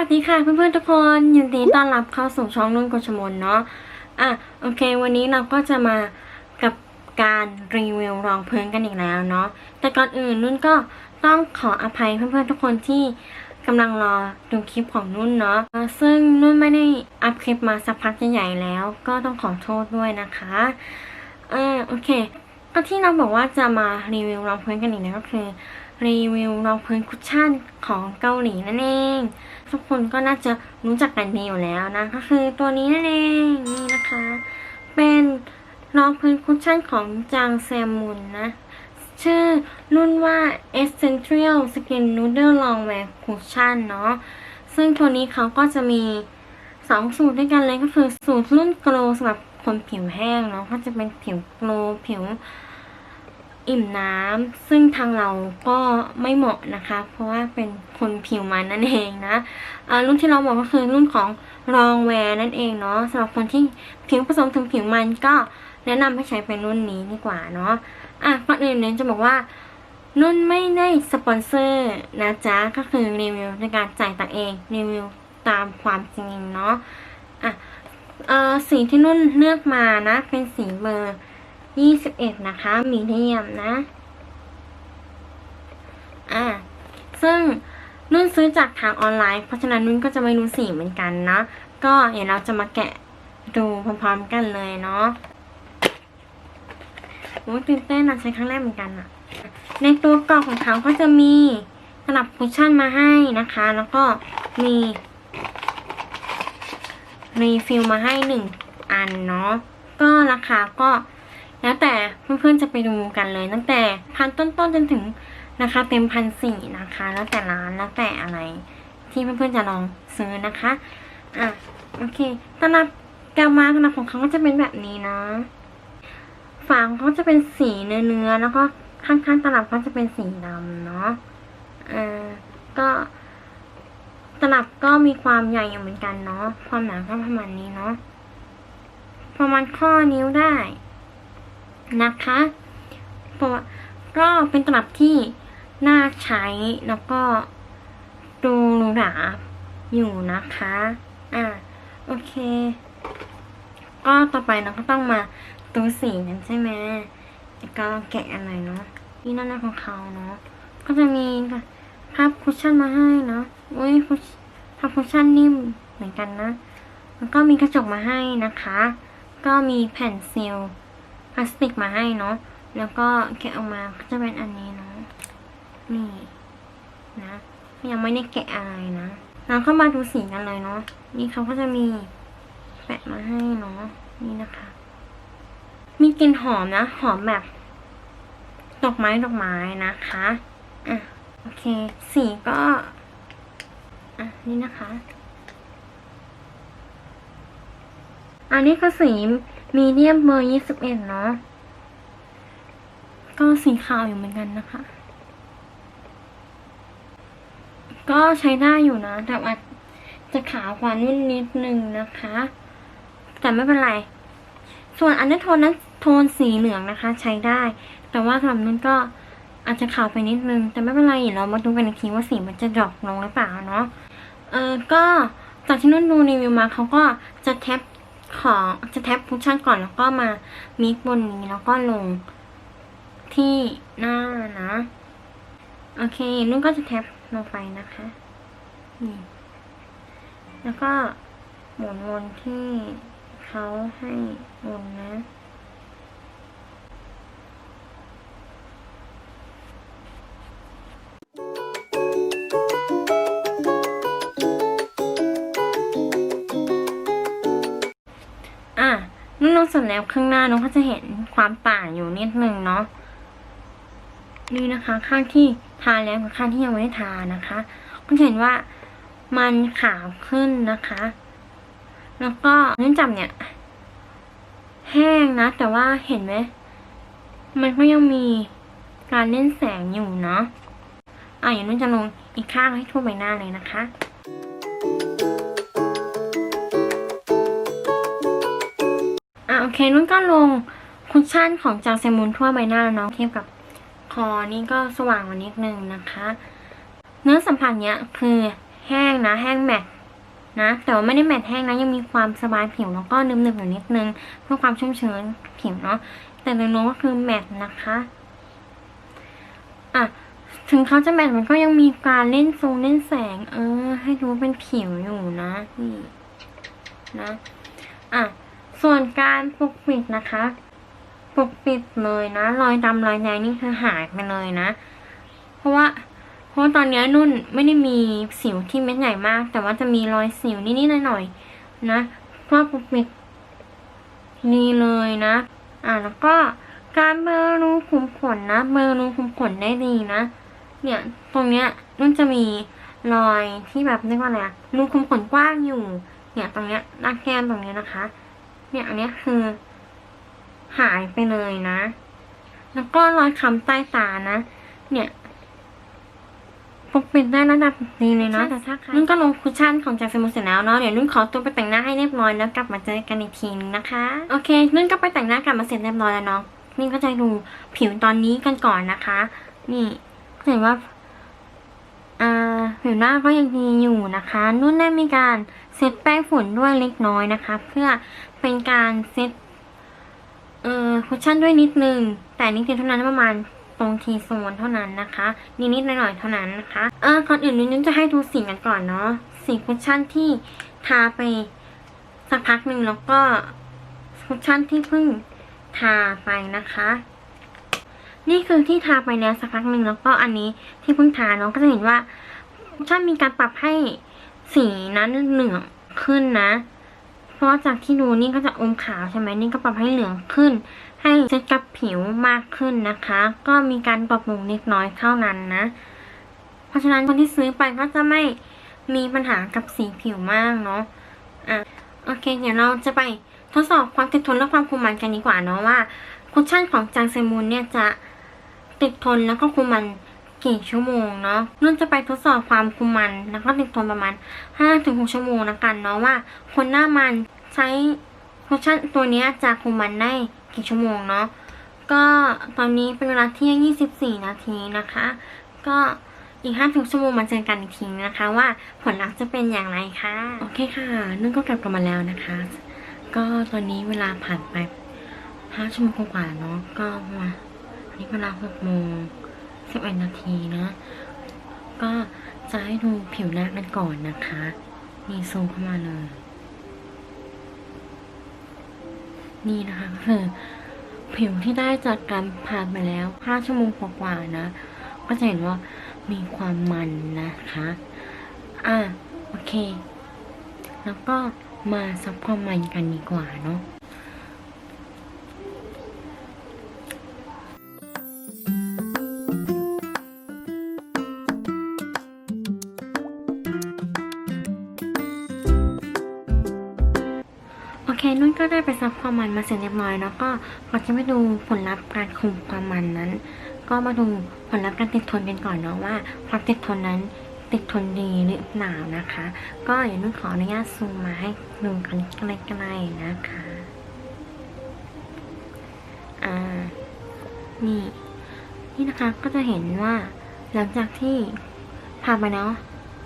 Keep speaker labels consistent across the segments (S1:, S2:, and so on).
S1: วัสดีค่ะเพื่อนๆทุกคนยินดีต้อนรับเข้าสู่ช่องนุ่นกชมนเนาะอะโอเค วันนี้เราก็จะมากับการรีวิวรองพื้นกันอีกแล้วเนาะแต่ก่อนอื่นนุ่นก็ต้องขออภัยเพื่อนๆทุกคนที่กำลังรอดูคลิปของนุ่นเนาะซึ่งนุ่นไม่ได้อัพคลิปมาสักพักใหญ่ๆแล้ว ก็ต้องขอโทษด้วยนะคะอ่าโอเคก็ที่เราบอกว่าจะมารีวิวรองพื้นกันอีกแล้วก็คือ รีวิวรองพื้นคุชชั่นของเกาหลีนั่นเอง ทุกคนก็น่าจะรู้จักกันดีอยู่แล้วนะ ก็คือตัวนี้นั่นเองนี่นะคะ เป็นรองพื้นคุชชั่นของจางแซมมุนนะ ชื่อรุ่นว่า Essential Skin Noodle Longwear Cushion เนาะซึ่งตัวนี้เขาก็จะมีสองสูตรด้วยกันเลยก็คือสูตรรุ่นโกลสำหรับคนผิวแห้งเนาะก็จะเป็นผิวโกลผิว อิ่มน้ำซึ่งทางเราก็ไม่เหมาะนะคะ เพราะว่าเป็นคนผิวมันนั่นเองนะรุ่นที่เราบอกก็คือรุ่นของรองแวร์นั่นเองเนาะสำหรับคนที่ผิวผสมถึงผิวมันก็แนะนำให้ใช้เป็นรุ่นนี้ดีกว่าเนาะอะก่อนอื่นเนี่ยจะบอกว่านุ่นไม่ได้สปอนเซอร์นะจ๊ะ ก็คือรีวิวในการจ่ายตังเองรีวิวตามความจริงเนาะอะเออสีที่นุ่นเลือกมานะ เป็นสีเบอร์ ยี่สิบเอ็ดนะคะมีเดียมนะ อ่า ซึ่งนุ่นซื้อจากทางออนไลน์ เพราะฉะนั้นนุ่นก็จะไม่รู้สีเหมือนกันนะก็เดี๋ยวเราจะมาแกะดูพร้อมๆกันเลยเนาะโอ้ตื่นเต้นนะใช้ครั้งแรกเหมือนกันอะในตัวกล่องของเขาก็จะมีสลับคุชชั่นมาให้นะคะ แล้วก็มีรีฟิลมาให้หนึ่งอันเนาะก็ราคาก็ แล้วแต่เพื่อนๆจะไปดูกันเลย ตั้งแต่พันต้นๆจนถึงราคาเต็มพันสี่นะคะ แล้วแต่ร้านแล้วแต่อะไรที่เพื่อนๆจะลองซื้อนะคะอะโอเคตลับกามาตลับของเขาก็จะเป็นแบบนี้นะฝาของเขาจะเป็นสีเนื้อๆแล้วก็ข้างๆตลับเขาจะเป็นสีดำเนาะอ่าก็ตลับก็มีความใหญ่อยู่เหมือนกันเนาะความหนาก็ประมาณนี้เนาะประมาณข้อนิ้วได้ นะคะเพราะว่าก็เป็นตลับที่น่าใช้แล้วก็ดูหรูหราอยู่นะคะ อ่า โอเค ก็ต่อไปเราก็ต้องมาตัวสีกันใช่ไหมแล้วก็แกะอะไรเนาะนี่หน้าของเขาเนาะ ก็จะมีภาพคุชชั่นมาให้เนาะ อุ้ยคุชภาพคุชชั่นนิ่มเหมือนกันนะ แล้วก็มีกระจกมาให้นะคะ ก็มีแผ่นซีล พลาสติกมาให้เนาะ แล้วก็แกะออกมาก็จะเป็นอันนี้เนาะ นี่นะยังไม่ได้แกะอะไรนะเราเข้ามาดูสีกันเลยเนาะ นี่เขาก็จะมีแปะมาให้เนาะ นี่นะคะ มีกลิ่นหอมนะ หอมแบบดอกไม้ดอกไม้นะคะ อะ โอเค สีก็ อะ นี่นะคะ อันนี้ก็สี มีเดียมเบอร์ยี่สิบเอ็ดเนาะ ก็สีขาวอยู่เหมือนกันนะคะ ก็ใช้ได้อยู่นะ แต่ว่าจะขาวกว่านุ่นนิดนึงนะคะ แต่ไม่เป็นไร ส่วนอันนี้โทนนั้นโทนสีเหลืองนะคะ ใช้ได้ แต่ว่าสำหรับนุ่นก็อาจจะขาวไปนิดนึง แต่ไม่เป็นไรเดี๋ยวเรามาดูกันอีกทีว่าสีมันจะดรอปลงหรือเปล่าเนาะ เออก็จากที่นุ่นดูรีวิวมาเขาก็จะแท็บ ของจะแท็บคุชชั่นก่อนแล้วก็มามิกบนนี้แล้วก็ลงที่หน้านะ โอเคนุ่นก็จะแท็บลงไปนะคะนี่แล้วก็หมุนวนที่เขาให้วนนะ สร็จแล้วข้างหน้าน้องก็จะเห็นความต่างอยู่นิดนึงเนาะนี่นะคะ ข้างที่ทาแล้วกับข้างที่ยังไม่ได้ทานะคะก็จะเห็นว่ามันขาวขึ้นนะคะ แล้วก็เนื่อจากเนี่ย แห้งนะ แต่ว่าเห็นไหมมันก็ยังมีการเล่นแสงอยู่เนาะอะอย่างนุ่นจะลงอีกข้างให้ทั่วใบหน้าเลยนะคะอะ โอเคนุ่นก็ลงคุชชั่นของจางเซมุนทั่วใบหน้าแล้วเนาะเทียบกับคอนี่ก็สว่างกว่านิดนึงนะคะ เนื้อสัมผัสเนี้ยคือแห้งนะแห้งแมตต์นะแต่ว่าไม่ได้แมตต์แห้งนะยังมีความสบายผิวแล้วก็นึบๆอยู่นิดนึงเพื่อความชุ่มชื้นผิวเนาะแต่โดยรวมก็คือแมตต์นะคะอะถึงเขาจะแมตต์มันก็ยังมีการเล่นทรงเล่นแสง เออ ให้ดูเป็นผิวอยู่นะนี่นะอะ ส่วนการปกปิดนะคะปกปิดเลยนะ รอยดำรอยแดงนี่คือหายไปเลยนะ เพราะว่าเพราะตอนนี้นุ่นไม่ได้มีสิวที่เม็ดใหญ่มาก แต่ว่าจะมีรอยสิวนิดๆหน่อยๆนะเพราปกปิดนี่เลยนะ อะแล้วก็การเบลอรูขุมขนนะเบลอรูขุมขนได้ดีนะ เนี่ยตรงเนี้ยนุ่นจะมีรอยที่แบบเรียกว่าอะไรอะรูขุมขนกว้างอยู่ เนี่ยตรงเนี้ยหน้าแก้มตรงเนี้ยนะคะ เนี่ยอันเนี้ยคือ หายไปเลยนะ แล้วก็รอยค้ำใต้ตานะ เนี่ยปกปิดได้ระดับนี้เลยเนาะแต่ถ้าใครนุ่นก็ลงคุชชั่นของจากสมุนเสร็จแล้วเนาะเดี๋ยวนุ่นขอตัวไปแต่งหน้าให้เรียบร้อยแล้วกลับมาเจอกันอีกทีนึงนะคะ โอเค นุ่นก็ไปแต่งหน้ากลับมาเสร็จเรียบร้อยแล้วเนาะนี่ก็จะดูผิวตอนนี้กันก่อนนะคะ นี่เห็นว่าอ่าผิวหน้าก็ยังดีอยู่นะคะ นุ่นได้มีการ เซตแป้งฝุ่นด้วยเล็กน้อยนะคะ เพื่อเป็นการเซตเอ่อคุชชั่นด้วยนิดนึง แต่นิดเดียวเท่านั้นประมาณตรงทีโซนเท่านั้นนะคะนิดๆหน่อยๆเท่านั้นนะคะเออก่อนอื่นนุ่นจะให้ดูสีกันก่อนเนาะสีคุชชั่นที่ทาไปสักพักหนึ่งแล้วก็คุชชั่นที่เพิ่งทาไปนะคะ นี่คือที่ทาไปแล้วสักพักหนึ่งแล้วก็อันนี้ที่เพิ่งทาเนาะก็จะเห็นว่าคุชชั่นมีการปรับให้ สีนั้นเหลืองขึ้นนะ เพราะว่าจากที่ดูนี่ก็จะอมขาวใช่ไหมนี่ก็ปรับให้เหลืองขึ้น ให้เซ็ตกับผิวมากขึ้นนะคะ ก็มีการปรับปรุงเล็กน้อยเท่านั้นนะ เพราะฉะนั้นคนที่ซื้อไปก็จะไม่มีปัญหากับสีผิวมากเนาะอะโอเค เดี๋ยวเราจะไปทดสอบความติดทนและความคุมมันกันดีกว่าเนาะว่าคุชชั่นของจางเซมูนเนี่ยจะติดทนแล้วก็คุมมัน กี่ชั่วโมงเนาะนุ่นจะไปทดสอบความคุมมันแล้วก็ติดทนประมาณ 5-6 ชั่วโมงนะกันเนาะว่า คนหน้ามันใช้คุชชั่นตัวนี้จะคุมมันได้กี่ชั่วโมงเนาะก็ตอนนี้เป็นเวลาเที่ยง 24 นาทีนะคะ ก็อีก5ถึงชั่วโมงมาเจอกันอีกทีนะคะ ว่าผลลัพธ์จะเป็นอย่างไรคะโอเคค่ะนุ่นก็กลับกันมาแล้วนะคะ ก็ตอนนี้เวลาผ่านไป5ชั่วโมงกว่าเนาะก็มาอันนี้เวลา6โมง 11 นาทีนะ ก็จะให้ดูผิวหน้ากันก่อนนะคะ นี่ซูมเข้ามาเลย นี่นะคะคือผิวที่ได้จากการผ่านไปแล้ว 5 ชั่วโมงกว่าๆนะ ก็จะเห็นว่ามีความมันนะคะ อะ โอเค แล้วก็มาซับความมันกันดีกว่าเนาะ ก็ได้ไปซับความมันมาเสร็จเรียบร้อยแล้วก็ก่อนจะไปดูผลลัพธ์การคุมความมันนั้น ก็มาดูผลลัพธ์การติดทนกันก่อนเนาะว่า ความติดทนนั้นติดทนดีหรือเปล่านะคะ ก็เดี๋ยวนุ่นขออนุญาตซูมมาให้ดูกันใกล้ๆนะคะอ่านี่นี่นะคะก็จะเห็นว่าหลังจากที่ผ่านไปเนาะ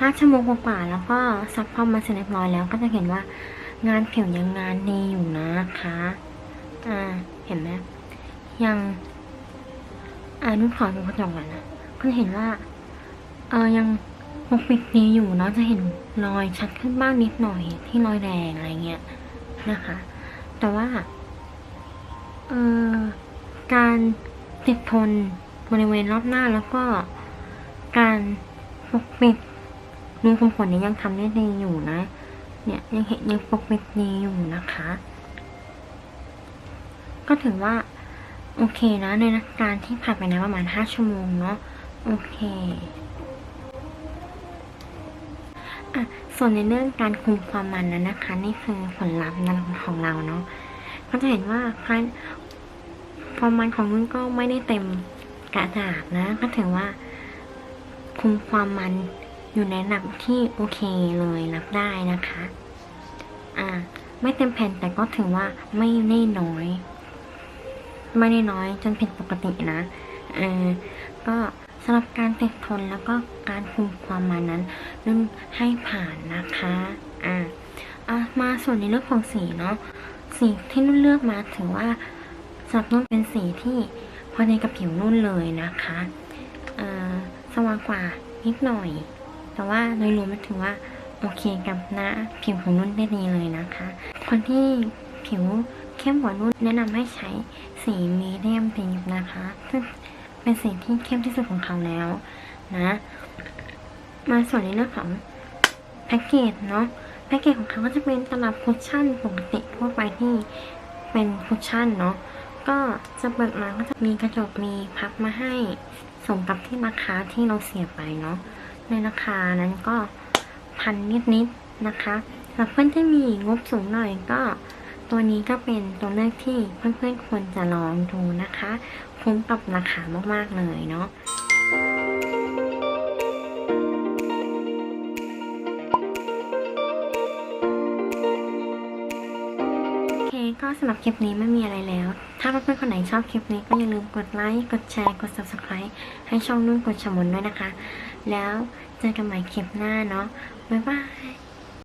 S1: ห้าชั่วโมงกว่าแล้วก็ซักความมันเสร็จเรียบร้อยแล้วก็จะเห็นว่า งานผิวยังงานดีอยู่นะคะ อ่า เห็นไหมยังอานุ่นขอดูกระจกก่อนนะก็เห็นว่า เออยังปกปิดดีอยู่เนาะจะเห็นรอยชัดขึ้นบ้างนิดหน่อยที่รอยแดงอะไรเงี้ยนะคะ แต่ว่า เออการติดทนบริเวณรอบหน้าแล้วก็การปกปิดรูขุมขนนี่ยยังทำได้ดีอยู่นะ เนี่ยยังเห็นยังปกปิดดีอยู่นะคะ ก็ถือว่า โอเคนะในนักการที่ผ่านไปนะประมาณห้าชั่วโมงเนาะโอเคอะส่วนในเรื่องการคุมความมันนั้นนะคะ นี่คือผลลัพธ์นั้นของเราเนาะก็จะเห็นว่ากาความมันของนุ่นก็ไม่ได้เต็มกระดาษนะ ก็ถือว่าคุมความมัน อยู่ในระดับที่โอเคเลยรับได้นะคะ อ่า ไม่เต็มแผ่นแต่ก็ถือว่าไม่ได้น้อย ไม่ได้น้อยจนผิดปกตินะเออก็สำหรับการติดทนแล้วก็การคุมความมันนั้นนุ่นให้ผ่านนะคะ อ่าอะมาส่วนในเรื่องของสีเนาะสีที่นุ่นเลือกมาถือว่าสำหรับนุ่นเป็นสีที่พอดีกับผิวนุ่นเลยนะคะ อ่าสว่างกว่านิดหน่อย แต่ว่าโดยรวมมันถือว่าโอเคกับหน้าผิวของนุ่นได้ดีเลยนะคะ คนที่ผิวเข้มกว่านุ่นแนะนำให้ใช้สีมีเดียมดีฟนะคะซึ่งเป็นสีที่เข้มที่สุดของเขาแล้วนะ มาส่วนในเรื่องของแพ็กเกจเนาะแพ็กเกจของเขาก็จะเป็นตลับคุชชั่นปกติทั่วไปที่เป็นคุชชั่นเนาะก็จะเปิดมาก็จะมีกระจกมีพับมาให้สมกับที่ราคาที่เราเสียไปเนาะ ในราคานั้นก็พันนิดๆนะคะสำหรับเพื่อนที่มีงบสูงหน่อยก็ ตัวนี้ก็เป็นตัวเลือกที่เพื่อนๆควรจะลองดูนะคะ คุ้มกับราคามากๆเลยเนาะโอเคก็สำหรับคลิปนี้ไม่มีอะไรแล้ว ถ้าเพื่อนๆคนไหนชอบคลิปนี้ก็อย่าลืมกดไลค์ กดแชร์ กด subscribe ให้ช่องนุ่นกดชมนด้วยนะคะ แล้วเจอกันใหม่คลิปหน้าเนาะบ๊ายบาย